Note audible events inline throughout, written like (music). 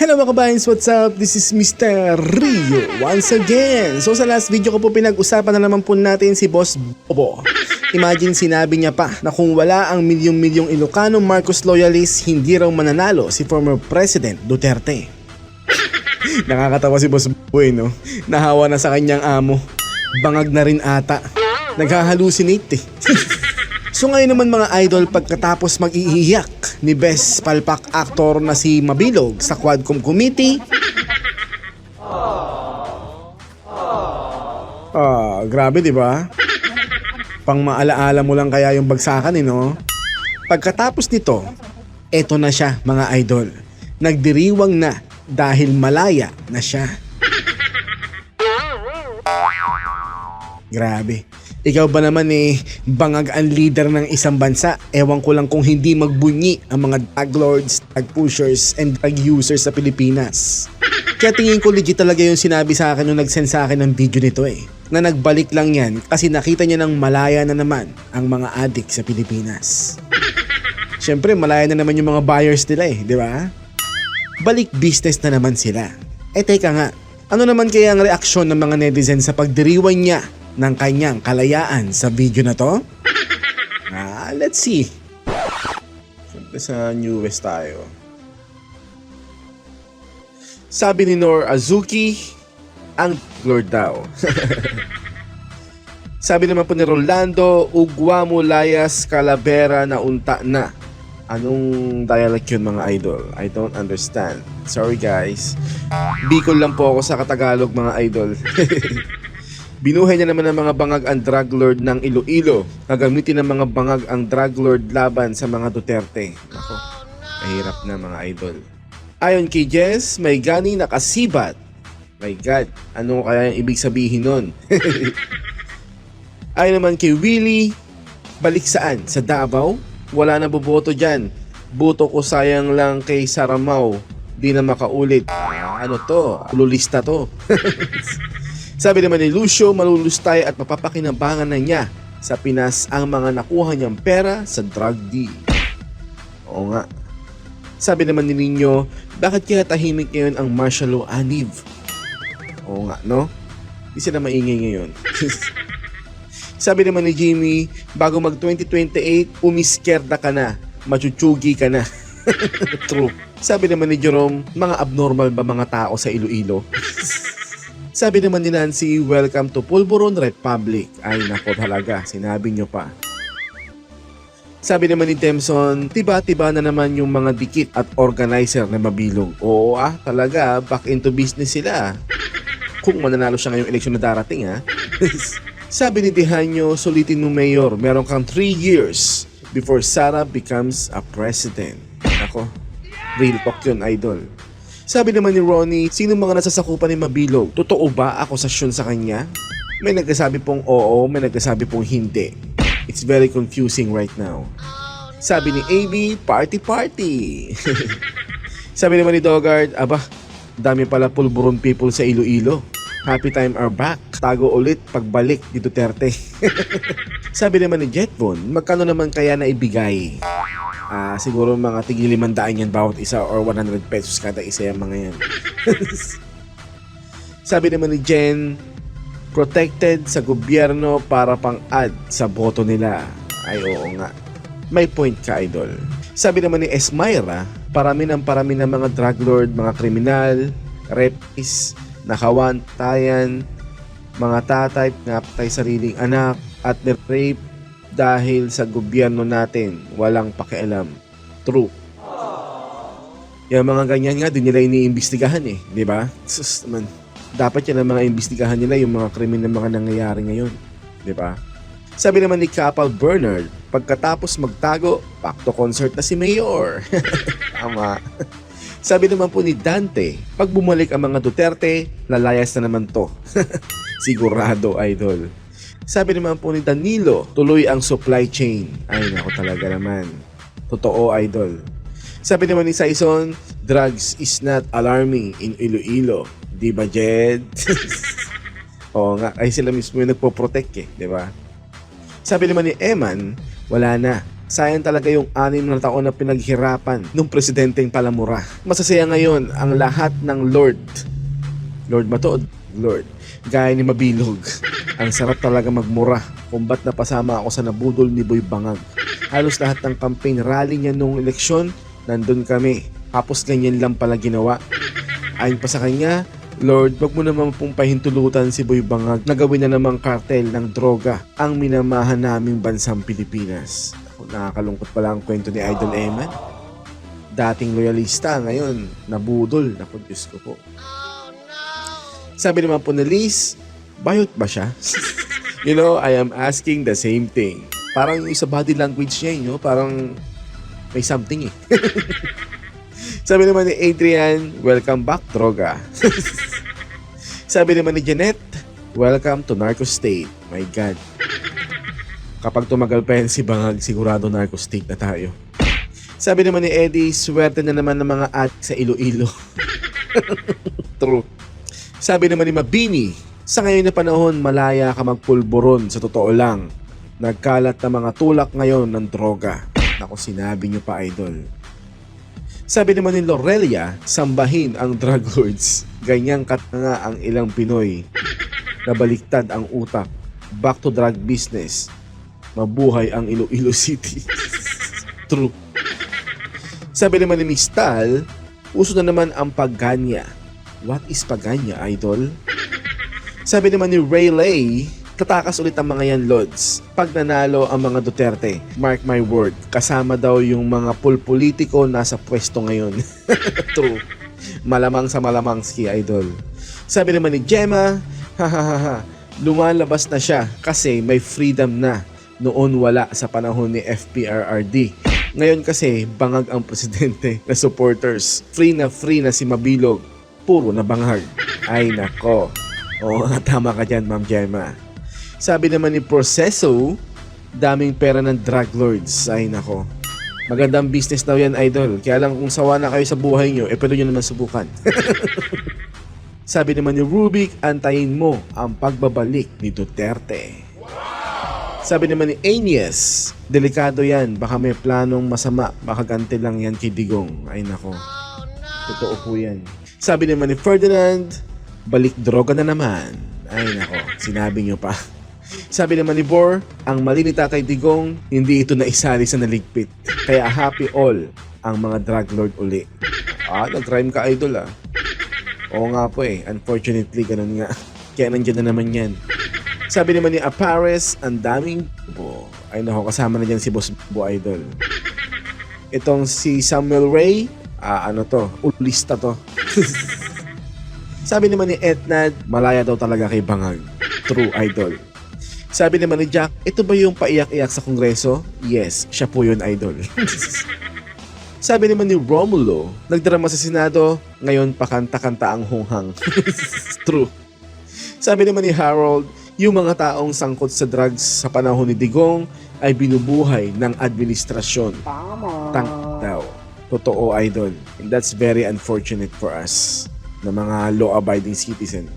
Hello mga kabayans, what's up? This is Mr. Rio once again. So sa last video ko po pinag-usapan na naman po natin si Boss Bobo. Imagine sinabi niya pa na kung wala ang milyong-milyong Ilocano Marcos loyalists, hindi raw mananalo si former President Duterte. (laughs) Nakakatawa si Boss Boy, no? Nahawa na sa kanyang amo. Bangag na rin ata. Naghahalusinate eh. (laughs) So ngayon naman mga idol pagkatapos mag-iiyak ni Best Palpak actor na si Mabilog sa Quadcom Committee. Ah, grabe 'di ba? Pang maalaala mo lang kaya yung bagsakan eh no? Pagkatapos nito, eto na siya mga idol. Nagdiriwang na dahil malaya na siya. Grabe. Ikaw ba naman eh, bangag ang leader ng isang bansa? Ewan ko lang kung hindi magbunyi ang mga drug lords, drug pushers, and drug users sa Pilipinas. Kaya tingin ko legit talaga yung sinabi sa akin nung nag-send sa akin ng video nito eh. Na nagbalik lang yan kasi nakita niya ng malaya na naman ang mga adik sa Pilipinas. Siyempre, malaya na naman yung mga buyers nila eh, di ba? Balik business na naman sila. Eh teka nga, ano naman kaya ang reaksyon ng mga netizen sa pagdiriwan niya ng kanyang kalayaan sa video na to? Ah, let's see. Siyempre sa newest tayo. Sabi ni Nor Azuki, ang Lord daw. (laughs) Sabi naman po ni Rolando, Ugwa mo layas Calavera na unta na. Anong dialect yun mga idol? I don't understand. Sorry guys. Bicol lang po ako sa Katagalog mga idol. (laughs) Binuhay niya naman ng mga bangag ang drug lord ng Iloilo. Gagamitin ng mga bangag ang drug lord laban sa mga Duterte. Ako, mahirap na mga idol. Ayon kay Jess, may gani nakasibat. My God, ano kaya yung ibig sabihin nun? (laughs) Ayon naman kay Willie, balik saan? Sa Davao? Wala na boboto dyan. Buto ko sayang lang kay Saramaw. Di na makaulit. Ah, ano to? Lulista to. (laughs) Sabi naman ni Lucio, malulustay at mapapakinabangan na niya sa Pinas ang mga nakuha niyang pera sa drug deal. Oo nga. Sabi naman ni Nino, bakit kaya tahimik ngayon ang martial law anib? Oo nga, no? Di sila maingay ngayon. (laughs) Sabi naman ni Jimmy, bago mag 2028, umiskerda ka na, machuchugi ka na. (laughs) True. Sabi naman ni Jerome, mga abnormal ba mga tao sa Iloilo? (laughs) Sabi naman ni Nancy, welcome to Pulburon Republic. Ay nako talaga, sinabi nyo pa. Sabi naman ni Demson, tiba-tiba na naman yung mga dikit at organizer na mabilog. Oo ah, talaga, back into business sila. Kung mananalo siya ngayong eleksyon na darating ha. (laughs) Sabi ni Dehanyo, sulitin mo mayor, meron kang 3 years before Sara becomes a president. Ako, real talk yun, idol. Sabi naman ni Ronnie, sino mga nasasakupan ni Mabilog? Totoo ba akusasyon sa kanya? May nagkasabi pong oo, may nagkasabi pong hindi. It's very confusing right now. Sabi ni AB, party party. (laughs) Sabi naman ni Dogard, aba, dami pala pulburon people sa Iloilo. Happy time are back. Tago ulit pagbalik ni Duterte. (laughs) Sabi naman ni Jetbon, magkano naman kaya na ibigay? Ah, siguro mga tigil limandaan yan bawat isa or 100 pesos kada isa yung mga yan. (laughs) Sabi naman ni Jen, protected sa gobyerno para pang-add sa boto nila. Ay oo nga. May point ka, idol. Sabi naman ni Esmira, parami ng parami ng mga drug lord, mga kriminal, rapist, nakawantayan, mga tatay, napatay sariling anak, at rape dahil sa gobyerno natin walang pakialam. True. Yung mga ganyan nga, din nila iniimbestigahan eh, di ba? Sus naman, dapat yan ang mga imbestigahan nila yung mga krimen na mga nangyayari ngayon, di ba? Sabi naman ni Kapal Bernard, pagkatapos magtago, back concert na si Mayor. (laughs) Tama. Sabi naman po ni Dante, pag bumalik ang mga Duterte, lalayas na naman to. (laughs) Sigurado, idol. Sabi naman po ni Danilo, tuloy ang supply chain. Ay, nako talaga naman. Totoo, idol. Sabi naman ni Saison, drugs is not alarming in Iloilo. Di ba, Jed? (laughs) Oo nga, ay sila mismo yung nagpo-protect eh, di ba? Sabi naman ni Eman, wala na. Sayang talaga yung anim na taon na pinaghirapan ng presidenteng palamura. Masasaya ngayon ang lahat ng Lord. Lord ba to? Lord. Gaya ni Mabilog. (laughs) Ang sarap talaga magmura kung ba't napasama ako sa nabudol ni Boy Bangag. Halos lahat ng campaign rally niya noong eleksyon, nandun kami. Tapos ganyan lang pala ginawa. Ayon pa sa kanya, Lord, wag mo naman pong pahintulutan si Boy Bangag na gawin na namang kartel ng droga ang minamahan naming bansang Pilipinas. Ako, nakakalungkot pala ang kwento ni Idol Eman. Dating loyalista, ngayon, nabudol. Naku, Diyos ko po. Sabi naman po ni Liz, bayot ba siya? you know, I am asking the same thing. Parang yung sa body language niya, you parang may something eh. (laughs) Sabi naman ni Adrian, welcome back, droga. (laughs) Sabi naman ni Janet, welcome to Narco State. My God. Kapag tumagal pa yan si Bangag, sigurado Narco State na tayo. Sabi naman ni Eddie, swerte na naman ng mga at sa Iloilo. (laughs) True. Sabi naman ni Mabini, sa ngayon na panahon, malaya ka magpulburon sa totoo lang. Nagkalat na mga tulak ngayon ng droga. Ako sinabi niyo pa, idol. Sabi naman ni Lorelia, sambahin ang drug lords. Ganyang kat nga ang ilang Pinoy. Nabaliktad ang utak. Back to drug business. Mabuhay ang Iloilo City. (laughs) True. Sabi naman ni Miss Tal, uso na naman ang paganya. What is paganya, idol? Sabi naman ni Ray Lay, tatakas ulit ang mga yan, Lods. Pag nanalo ang mga Duterte, mark my word, kasama daw yung mga pulpolitiko nasa pwesto ngayon. (laughs) True. Malamang sa malamang ski, idol. Sabi naman ni Gemma, hahaha, lumalabas na siya kasi may freedom na. Noon wala sa panahon ni FPRRD. Ngayon kasi bangag ang presidente (laughs) na supporters. Free na free na si Mabilog. Puro na bangag. Ay nako. Oo (laughs) tama ka dyan, Ma'am Gemma. Sabi naman ni Proceso, daming pera ng drug lords. Ay nako. Magandang business daw yan, idol. Kaya lang kung sawa na kayo sa buhay nyo, eh pwede nyo naman subukan. (laughs) Sabi naman ni Rubik, antayin mo ang pagbabalik ni Duterte. Sabi naman ni Agnes, delikado yan. Baka may planong masama. Baka ganti lang yan kay Digong. Ay nako. Totoo po yan. Sabi naman ni Ferdinand, balik droga na naman. Ay nako, sinabi nyo pa. Sabi naman ni Bor, ang mali ni Tatay Digong, hindi ito naisali sa naligpit. Kaya happy all ang mga drug lord uli. Ah, nag-crime ka idol ah. Oo nga po eh, unfortunately ganun nga. Kaya nandiyan na naman yan. Sabi naman ni Apares, ang daming bo. Ay nako, kasama na dyan si Boss Bo Idol. Itong si Samuel Ray, ah, ano to, ulista to. (laughs) Sabi naman ni Etnad, malaya daw talaga kay Bangag. True idol. Sabi naman ni Jack, ito ba yung paiyak-iyak sa kongreso? Yes, siya po yun idol. (laughs) Sabi naman ni Romulo, nagdrama sa Senado, ngayon pakanta-kanta ang hunghang. (laughs) True. Sabi naman ni Harold, yung mga taong sangkot sa drugs sa panahon ni Digong ay binubuhay ng administrasyon. Tank daw. Totoo, idol. And that's very unfortunate for us na mga law-abiding citizen.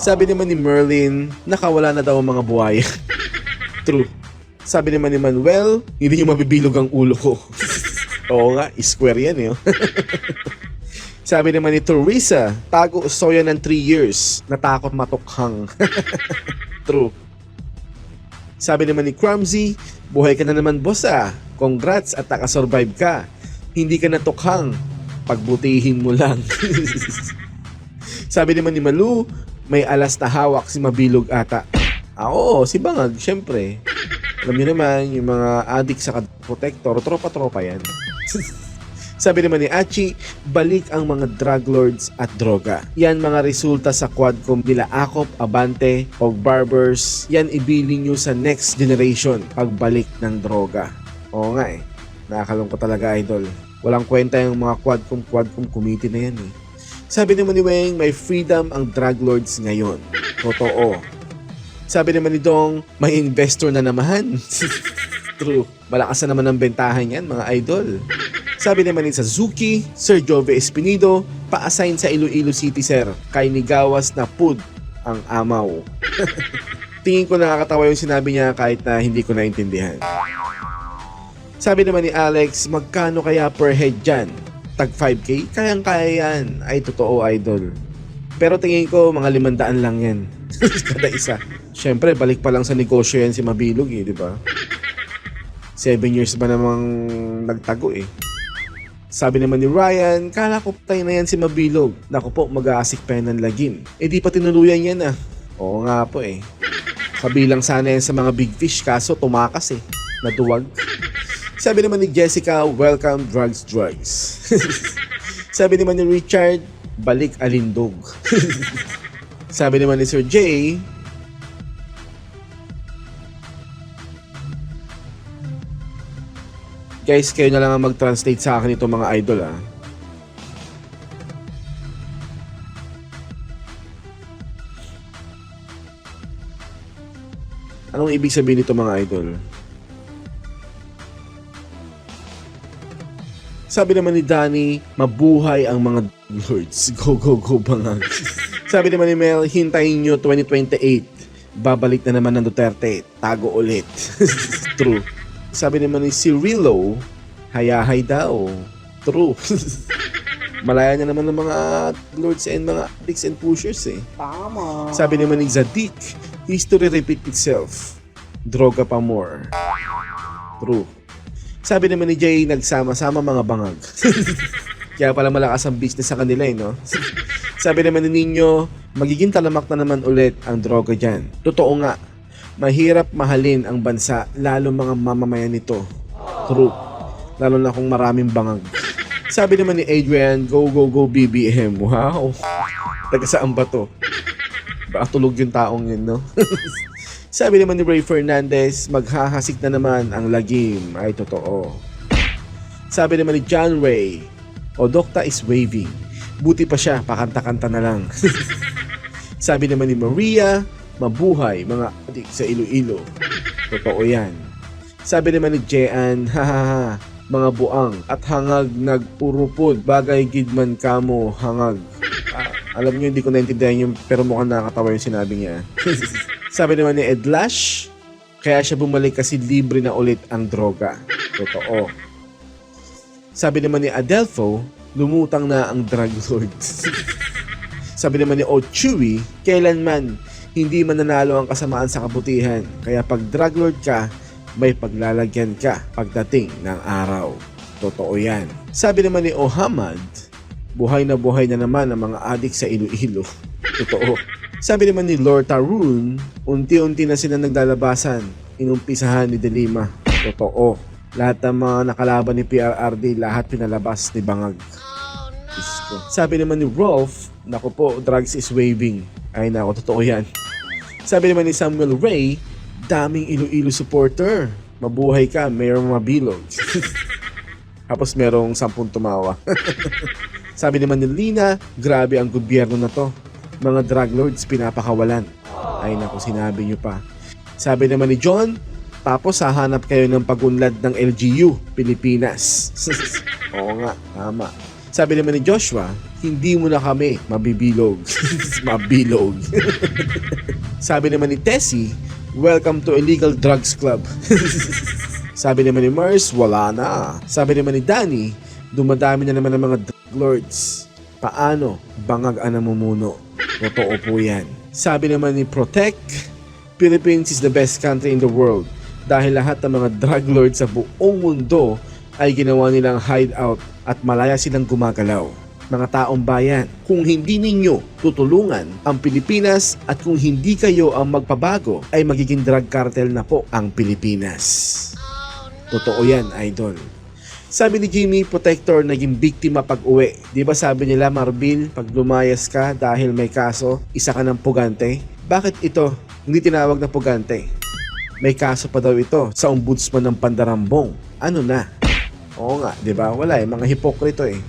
Sabi naman ni Merlin, nakawala na daw ang mga buhaya. (laughs) True. Sabi naman ni Manuel, hindi nyo mabibilog ang ulo ko. (laughs) Oo nga, square yan eh. oh. (laughs) Sabi naman ni Teresa, tago soya ng 3 years, natakot matukhang. True. Sabi naman ni Crumsy, buhay ka na naman boss ah. Congrats at nakasurvive ka. Hindi ka natukhang. Pagbutihin mo lang. (laughs) Sabi naman ni Malu, may alas na hawak si Mabilog ata. Ah, oo, si Bangag, syempre. Alam niyo naman, yung mga addict sa protector, tropa-tropa yan. (laughs) Sabi naman ni Achi, balik ang mga drug lords at droga. Yan mga resulta sa quadcom nila Akop, Abante, o Barbers. Yan ibilin nyo sa next generation pagbalik ng droga. Oo nga eh. Nakakalungkot talaga idol. Walang kwenta yung mga quadcom quadcom committee na yan eh. Sabi naman ni Weng, may freedom ang drug lords ngayon. Totoo. Sabi naman ni Dong, may investor na naman. (laughs) True. Malakas na naman ang bentahan yan, mga idol. Sabi naman ni Suzuki, Sir Jove Espinido, pa-assign sa Iloilo City, sir. Kay Nigawas na pud ang amaw. (laughs) Tingin ko nakakatawa yung sinabi niya kahit na hindi ko naintindihan. Sabi naman ni Alex, magkano kaya per head dyan? Tag 5k? Kayang-kaya yan. Ay, totoo, idol. Pero tingin ko, mga limandaan lang yan. (laughs) Kada isa. Siyempre, balik pa lang sa negosyo yan si Mabilog eh, di ba? Seven years ba namang nagtago eh. Sabi naman ni Ryan, kala ko patay na yan si Mabilog. Naku po, mag-aasik pa yan ng lagim. Eh di pa tinuluyan yan ah. Oo nga po eh. Kabilang sana yan sa mga big fish kaso tumakas eh. Naduwag. Sabi naman ni Jessica, welcome drugs drugs. (laughs) Sabi naman ni Richard, balik alindog. (laughs) Sabi naman ni Sir Jay, Guys, kayo na lang ang mag-translate sa akin ito mga idol ah. Anong ibig sabihin nito mga idol? Sabi naman ni Danny, mabuhay ang mga lords. (laughs) Go, go, go, bangag. Sabi naman ni Mel, hintayin nyo 2028. Babalik na naman ng Duterte. Tago ulit. (laughs) True. Sabi naman ni Cirilo, hayahay daw. True. (laughs) Malaya na naman ng mga lords and mga addicts and pushers eh. Tama. Sabi naman ni Zadik, history repeat itself. Droga pa more. True. Sabi naman ni Jay, nagsama-sama mga bangag. (laughs) Kaya pala malakas ang business sa kanila eh, no? Sabi naman ni Ninyo, magiging talamak na naman ulit ang droga dyan. Totoo nga, mahirap mahalin ang bansa, lalo mga mamamayan nito. True. Lalo na kung maraming bangag. Sabi naman ni Adrian, go, go, go, BBM. Wow. Taga saan ba to? Baka tulog yung taong yun, no? (laughs) Sabi naman ni Ray Fernandez, maghahasik na naman ang lagim. Ay, totoo. Sabi naman ni John Ray, o Dokta is waving. Buti pa siya, pakanta-kanta na lang. (laughs) Sabi naman ni Maria, mabuhay mga adik sa Iloilo. Totoo yan. Sabi naman ni Jean, hahaha, mga buang at hangag nagpurupod, bagay gidman kamo hangag. Ah, alam niyo, hindi ko naintindihan yung pero mukhang nakakatawa yung sinabi niya. (laughs) Sabi naman ni Ed Lash, kaya siya bumalik kasi libre na ulit ang droga. Totoo. Sabi naman ni Adelfo, lumutang na ang drug lord. (laughs) Sabi naman ni Ochewy, kailanman hindi mananalo ang kasamaan sa kabutihan. Kaya pag drug lord ka, may paglalagyan ka pagdating ng araw. Totoo yan. Sabi naman ni Ohamad, buhay na buhay na naman ang mga adik sa Iloilo. (laughs) Totoo. Sabi naman ni Lord Tarun, unti-unti na sila naglalabasan. Inumpisahan ni Delima. Totoo. Lahat ng mga nakalaban ni PRRD, lahat pinalabas ni Bangag. Diyos ko. Sabi naman ni Rolf, naku po, drugs is waving. Ay nako, totoo yan. Sabi naman ni Samuel Ray, daming Iloilo supporter. Mabuhay ka, Mayor Mabilog. (laughs) Tapos merong sampung tumawa. (laughs) Sabi naman ni Lina, grabe ang gobyerno na to. Mga drug lords pinapakawalan. Ay naku, sinabi nyo pa. Sabi naman ni John, tapos hahanap kayo ng pagunlad ng LGU, Pilipinas. (laughs) Oo nga, tama. Sabi naman ni Joshua, hindi mo na kami mabibilog. (laughs) Mabilog. (laughs) Sabi naman ni Tessie, welcome to Illegal Drugs Club. Sabi naman ni Mars, wala na. Sabi naman ni Danny, dumadami na naman ang mga drug lords. Paano? Bangag ang namumuno. Totoo po yan. Sabi naman ni Protect, Philippines is the best country in the world dahil lahat ng mga drug lords sa buong mundo ay ginawa nilang hideout at malaya silang gumagalaw. Mga taong bayan, kung hindi ninyo tutulungan ang Pilipinas at kung hindi kayo ang magpabago ay magiging drug cartel na po ang Pilipinas. Totoo yan, idol. Sabi ni Jimmy Protector, naging biktima pag uwi. Di ba sabi nila, Marbil, pag lumayas ka dahil may kaso, isa ka ng pugante? Bakit ito hindi tinawag na pugante? May kaso pa daw ito sa ombudsman ng Pandarambong. Ano na? Oo nga, di ba? Wala eh, mga hipokrito eh.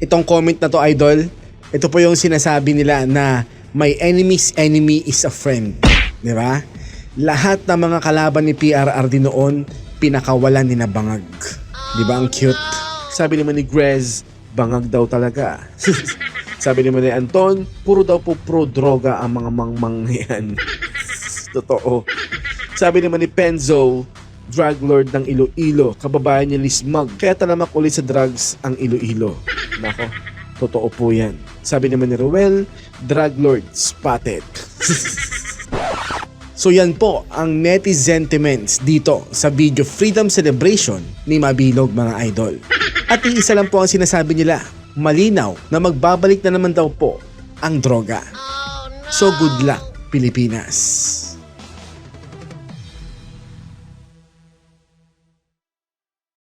Itong comment na to, idol, ito po yung sinasabi nila na my enemy's enemy is a friend. Di ba? Lahat ng mga kalaban ni PRRD noon, pinakawalan ni na bangag. Di ba ang cute? Sabi naman ni Grez, bangag daw talaga. (laughs) Sabi naman ni Anton, puro daw po pro-droga ang mga mangmang (laughs) yan. Totoo. Sabi naman ni Penzo, drug lord ng Iloilo, kababayan ni Liz Mag. Kaya talamak ulit sa drugs ang Iloilo. Nako, totoo po yan. Sabi naman ni Ruel, drug lord spotted. (laughs) So yan po ang netizen sentiments dito sa video Freedom Celebration ni Mabilog mga idol. At iisa lang po ang sinasabi nila, malinaw na magbabalik na naman daw po ang droga. So good luck Pilipinas.